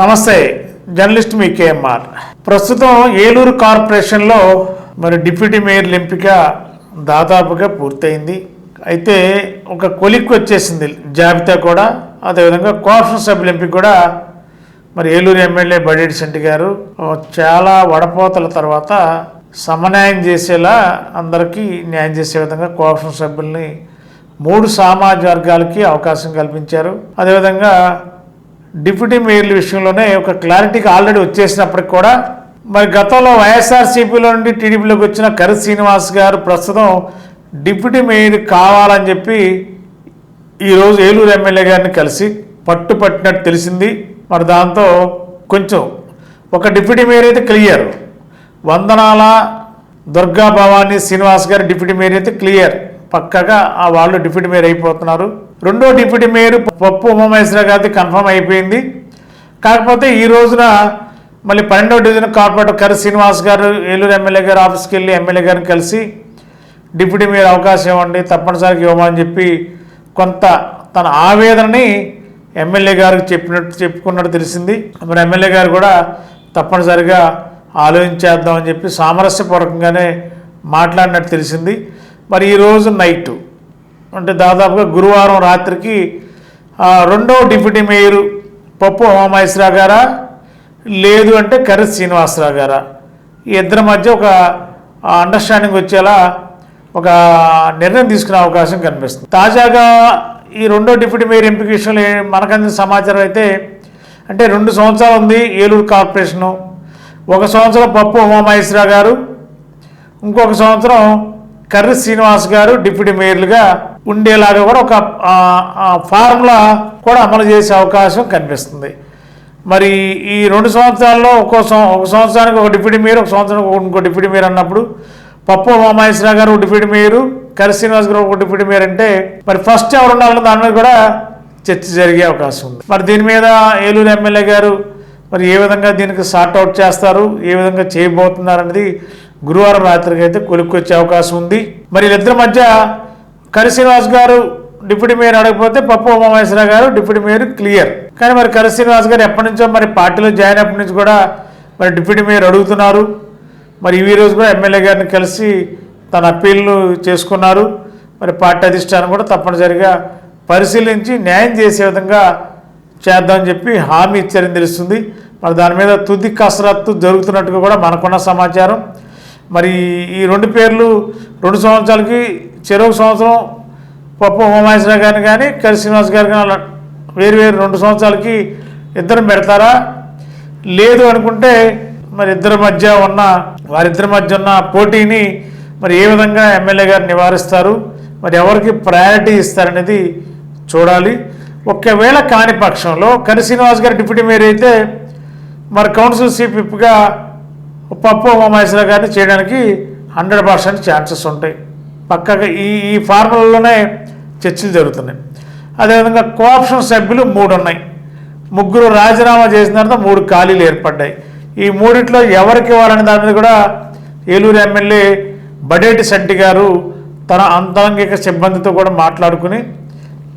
నమస్తే జర్నలిస్ట్ మీ కేఎంఆర్. ప్రస్తుతం ఏలూరు కార్పొరేషన్లో మరి డిప్యూటీ మేయర్ల ఎంపిక దాదాపుగా పూర్తయింది. అయితే ఒక కొలిక్ వచ్చేసింది జాబితా కూడా అదేవిధంగా కార్పొరేషన్ సభ్యుల ఎంపిక కూడా మరి ఏలూరు ఎమ్మెల్యే బడేటి శెట్టి గారు చాలా వడపోతల తర్వాత సమన్యాయం చేసేలా అందరికీ న్యాయం చేసే విధంగా కోఆప్షన్ సభ్యుల్ని మూడు సామాజిక వర్గాలకి అవకాశం కల్పించారు. అదేవిధంగా డిప్యూటీ మేయర్ల విషయంలోనే ఒక క్లారిటీకి ఆల్రెడీ వచ్చేసినప్పటికి కూడా మరి గతంలో వైఎస్ఆర్సీపీలో నుండి టీడీపీలోకి వచ్చిన కరి శ్రీనివాస్ గారు ప్రస్తుతం డిప్యూటీ మేయర్ కావాలని చెప్పి ఈరోజు ఏలూరు ఎమ్మెల్యే గారిని కలిసి పట్టు పట్టినట్టు తెలిసింది. మరి దాంతో కొంచెం ఒక డిప్యూటీ మేయర్ అయితే క్లియర్. వందనాల దుర్గా భవానీ శ్రీనివాస్ గారు డిప్యూటీ మేయర్ అయితే క్లియర్. పక్కగా ఆ వాళ్ళు డిప్యూటీ మేయర్ అయిపోతున్నారు. రెండో డిప్యూటీ మేయర్ పప్పు ఉమామహేశ్వర గారిది కన్ఫర్మ్ అయిపోయింది. కాకపోతే ఈ రోజున మళ్ళీ పన్నెండవ డివిజన్ కార్పొరేటర్ కరి శ్రీనివాస్ గారు ఏలూరు ఎమ్మెల్యే గారు ఆఫీస్కి వెళ్ళి ఎమ్మెల్యే గారిని కలిసి డిప్యూటీ మేయర్ అవకాశం ఇవ్వండి తప్పనిసరిగా ఇవ్వమని చెప్పి కొంత తన ఆవేదనని ఎమ్మెల్యే గారికి చెప్పినట్టు చెప్పుకున్నట్టు తెలిసింది. మరి ఎమ్మెల్యే గారు కూడా తప్పనిసరిగా ఆలోచించేద్దామని చెప్పి సామరస్యపూర్వకంగానే మాట్లాడినట్టు తెలిసింది. మరి ఈరోజు నైట్ అంటే దాదాపుగా గురువారం రాత్రికి రెండవ డిప్యూటీ మేయరు పప్పు ఉమామహేశ్వరరావు గారా లేదు అంటే కర్రి శ్రీనివాసరావు గారా. ఈ ఇద్దరి మధ్య ఒక అండర్స్టాండింగ్ వచ్చేలా ఒక నిర్ణయం తీసుకునే అవకాశం కనిపిస్తుంది. తాజాగా ఈ రెండో డిప్యూటీ మేయర్ ఎంపిక విషయంలో మనకు అందిన సమాచారం అయితే అంటే రెండు సంవత్సరాలు ఉంది ఏలూరు కార్పొరేషను. ఒక సంవత్సరం పప్పు ఉమామహేశ్వరరావు గారు ఇంకొక సంవత్సరం కర్రి శ్రీనివాస్ గారు డిప్యూటీ మేయర్లుగా ఉండేలాగా కూడా ఒక ఫార్ములా కూడా అమలు చేసే అవకాశం కనిపిస్తుంది. మరి ఈ రెండు సంవత్సరాల్లో ఒక్కో ఒక సంవత్సరానికి ఒక డిప్యూటీ మేయర్ ఒక సంవత్సరానికి ఇంకో డిప్యూటీ మేయర్ అన్నప్పుడు పప్పు ఉమామహేశ్వరరావు గారు ఒక డిప్యూటీ మేయరు కరి శ్రీనివాస్ గారు ఒక డిప్యూటీ మేయర్ అంటే మరి ఫస్ట్ ఎవరు ఉండాలన్న దాని మీద కూడా చర్చ జరిగే అవకాశం ఉంది. మరి దీని మీద ఏలూరు ఎమ్మెల్యే గారు మరి ఏ విధంగా దీనికి సార్ట్ అవుట్ చేస్తారు ఏ విధంగా చేయబోతున్నారు అనేది గురువారం రాత్రికి అయితే కొలుక్కొచ్చే అవకాశం ఉంది. మరి వీళ్ళిద్దరి మధ్య కరిశ్రీనివాస్ గారు డిప్యూటీ మేయర్ అడగకపోతే పప్పు ఉమామహేశ్వరరావు గారు డిప్యూటీ మేయర్ క్లియర్. కానీ మరి కరిశ్రీనివాస్ గారు ఎప్పటి నుంచో మరి పార్టీలో జాయిన్ అయినప్పటి నుంచి కూడా మరి డిప్యూటీ మేయర్ అడుగుతున్నారు. మరి ఈ రోజు కూడా ఎమ్మెల్యే గారిని కలిసి తన అప్పీల్ను చేసుకున్నారు. మరి పార్టీ అధిష్టానం కూడా తప్పనిసరిగా పరిశీలించి న్యాయం చేసే విధంగా చేద్దామని చెప్పి హామీ ఇచ్చారని తెలుస్తుంది. మరి దాని మీద తుది కసరత్తు జరుగుతున్నట్టుగా కూడా మనకున్న సమాచారం. మరి ఈ రెండు పేర్లు రెండు సంవత్సరాలకి చెరొక సంవత్సరం పప్పు ఉమామహేశ్వర గారిని కానీ కరి శ్రీనివాస్ గారు కానీ అలా వేరు వేరు రెండు సంవత్సరాలకి ఇద్దరు పెడతారా? లేదు అనుకుంటే మరి ఇద్దరి మధ్య ఉన్న వారిద్దరి మధ్య ఉన్న పోటీని మరి ఏ విధంగా ఎమ్మెల్యే గారు నివారిస్తారు? మరి ఎవరికి ప్రయారిటీ ఇస్తారనేది చూడాలి. ఒకవేళ కాని పక్షంలో కరి శ్రీనివాస్ గారు డిప్యూటీ మేయర్ అయితే మరి కౌన్సిల్ సీప్ విప్గా పప్పు ఉమామహేశ్వర గారిని చేయడానికి హండ్రెడ్ పర్సెంట్ ఛాన్సెస్ ఉంటాయి. పక్కగా ఈ ఈ ఫార్ములాలోనే చర్చలు జరుగుతున్నాయి. అదేవిధంగా కోఆప్షన్ సభ్యులు మూడు ఉన్నాయి ముగ్గురు రాజీనామా చేసిన తర్వాత మూడు ఖాళీలు ఏర్పడ్డాయి. ఈ మూడిట్లో ఎవరికి ఇవ్వాలనే దాని మీద కూడా ఏలూరు ఎమ్మెల్యే బడేటి శెట్టి గారు తన అంతరంగిక సిబ్బందితో కూడా మాట్లాడుకుని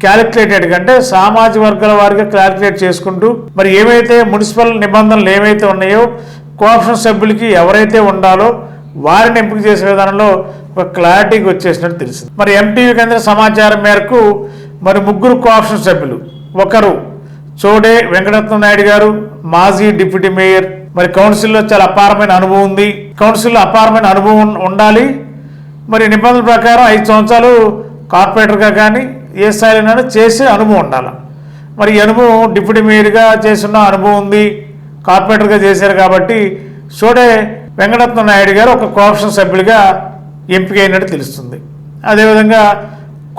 క్యాలిక్యులేటెడ్ అంటే సామాజిక వర్గాల వారిగా క్యాలిక్యులేట్ చేసుకుంటూ మరి ఏవైతే మున్సిపల్ నిబంధనలు ఏవైతే ఉన్నాయో కోఆప్షన్ సభ్యులకి ఎవరైతే ఉండాలో వారిని ఎంపిక చేసే విధానంలో ఒక క్లారిటీకి వచ్చేసినట్టు తెలిసింది మరి ఎంటీవీ కేంద్ర సమాచారం మేరకు మరి ముగ్గురు కోఆప్షన్ సభ్యులు ఒకరు చోడే వెంకటరత్న నాయుడు గారు మాజీ డిప్యూటీ మేయర్ మరి కౌన్సిల్లో చాలా అపారమైన అనుభవం ఉంది. కౌన్సిల్లో అపారమైన అనుభవం ఉండాలి. మరి నిబంధనల ప్రకారం ఐదు సంవత్సరాలు కార్పొరేటర్గా కానీ ఏ స్థాయిలోనైనా చేసే అనుభవం ఉండాలి. మరి అనుభవం డిప్యూటీ మేయర్గా చేస్తున్న అనుభవం ఉంది. కార్పొరేటర్గా చేశారు కాబట్టి సోడే వెంకటరత్న నాయుడు గారు ఒక కోఆప్షన్ సభ్యులుగా ఎంపిక అయినట్టు తెలుస్తుంది. అదేవిధంగా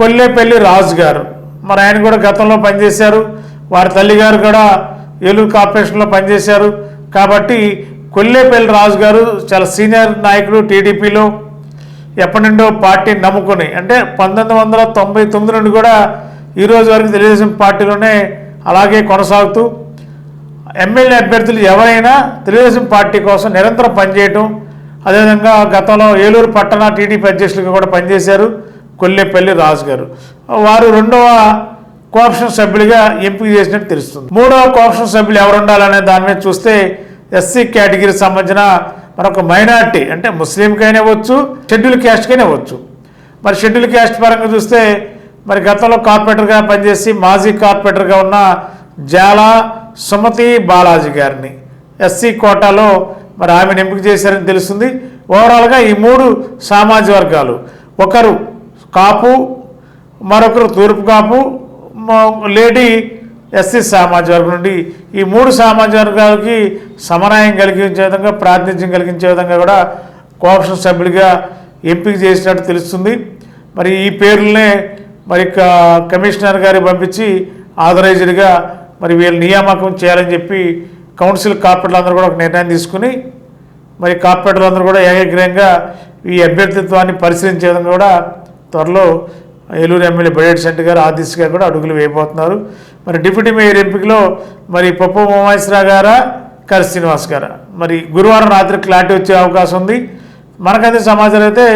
కొల్లేపల్లి రాజు గారు మరి ఆయన కూడా గతంలో పనిచేశారు వారి తల్లి గారు కూడా ఏలూరు కార్పొరేషన్లో పనిచేశారు. కాబట్టి కొల్లేపల్లి రాజు గారు చాలా సీనియర్ నాయకులు టీడీపీలో ఎప్పటి నుండో పార్టీని నమ్ముకుని అంటే పంతొమ్మిది వందల తొంభై తొమ్మిది నుండి కూడా ఈ రోజు వరకు తెలుగుదేశం పార్టీలోనే అలాగే కొనసాగుతూ ఎమ్మెల్యే అభ్యర్థులు ఎవరైనా తెలుగుదేశం పార్టీ కోసం నిరంతరం పనిచేయటం అదేవిధంగా గతంలో ఏలూరు పట్టణ టీడీపీ అధ్యక్షులుగా కూడా పనిచేశారు కొల్లేపల్లి రాజు గారు వారు రెండవ కోఆప్షన్ సభ్యులుగా ఎంపిక చేసినట్టు తెలుస్తుంది. మూడవ కోఆప్షన్ సభ్యులు ఎవరు ఉండాలనే దాని మీద చూస్తే ఎస్సీ కేటగిరీకి సంబంధించిన మరొక మైనార్టీ అంటే ముస్లింకైనా ఇవ్వచ్చు షెడ్యూల్ క్యాస్ట్కైనా ఇవ్వచ్చు మరి షెడ్యూల్ క్యాస్ట్ పరంగా చూస్తే మరి గతంలో కార్పొరేటర్గా పనిచేసి మాజీ కార్పొరేటర్గా ఉన్న జాలా సుమతి బాలాజీ గారిని. ఎస్సీ కోటాలో మరి ఆమెను ఎంపిక చేశారని తెలుస్తుంది. ఓవరాల్గా ఈ మూడు సామాజిక వర్గాలు ఒకరు కాపు మరొకరు తూర్పు కాపు లేడీ ఎస్సీ సామాజిక వర్గం నుండి ఈ మూడు సామాజిక వర్గాలకి సమన్వయం కలిగించే విధంగా ప్రాతినిధ్యం కలిగించే విధంగా కూడా కోఆపరేషన్ సభ్యుడిగా ఎంపిక చేసినట్టు తెలుస్తుంది. మరి ఈ పేర్లనే మరి కమిషనర్ గారికి పంపించి ఆథరైజ్డ్గా మరి వీళ్ళు నియామకం చేయాలని చెప్పి కౌన్సిల్ కార్పొరేట్లు అందరూ కూడా ఒక నిర్ణయం తీసుకుని మరి కార్పొరేటర్లు అందరూ కూడా ఏకగ్రహంగా ఈ అభ్యర్థిత్వాన్ని పరిశీలించే విధంగా కూడా త్వరలో ఏలూరు ఎమ్మెల్యే బడేటి సెంటర్ గారు ఆ దిశగా కూడా అడుగులు వేయబోతున్నారు. మరి డిప్యూటీ మేయర్ ఎంపికలో మరి పప్పు మోమేశ్వరరావు గారా కర్ శ్రీనివాస్ గారా? మరి గురువారం రాత్రి క్లారిటీ వచ్చే అవకాశం ఉంది. మనకైతే సమాచారం అయితే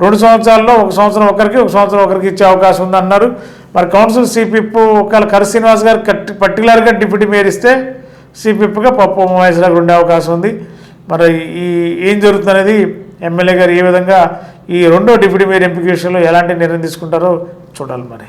రెండు సంవత్సరాల్లో ఒక సంవత్సరం ఒకరికి ఒక సంవత్సరం ఒకరికి ఇచ్చే అవకాశం ఉంది అన్నారు మరి కౌన్సిల్ సిపిప్ ఒకవేళ కర్ శ్రీనివాస్ గారు కట్టి పర్టికులర్గా డిప్యూటీ మేయర్ ఇస్తే సిపిప్గా పప్పు ఉమామేశ్వరరావు ఉండే అవకాశం ఉంది. మరి ఈ ఏం జరుగుతుందనేది ఎమ్మెల్యే గారు ఏ విధంగా ఈ రెండో డిప్యూటీ మేయర్ ఎంపిక విషయంలో ఎలాంటి నిర్ణయం తీసుకుంటారో చూడాలి మరి.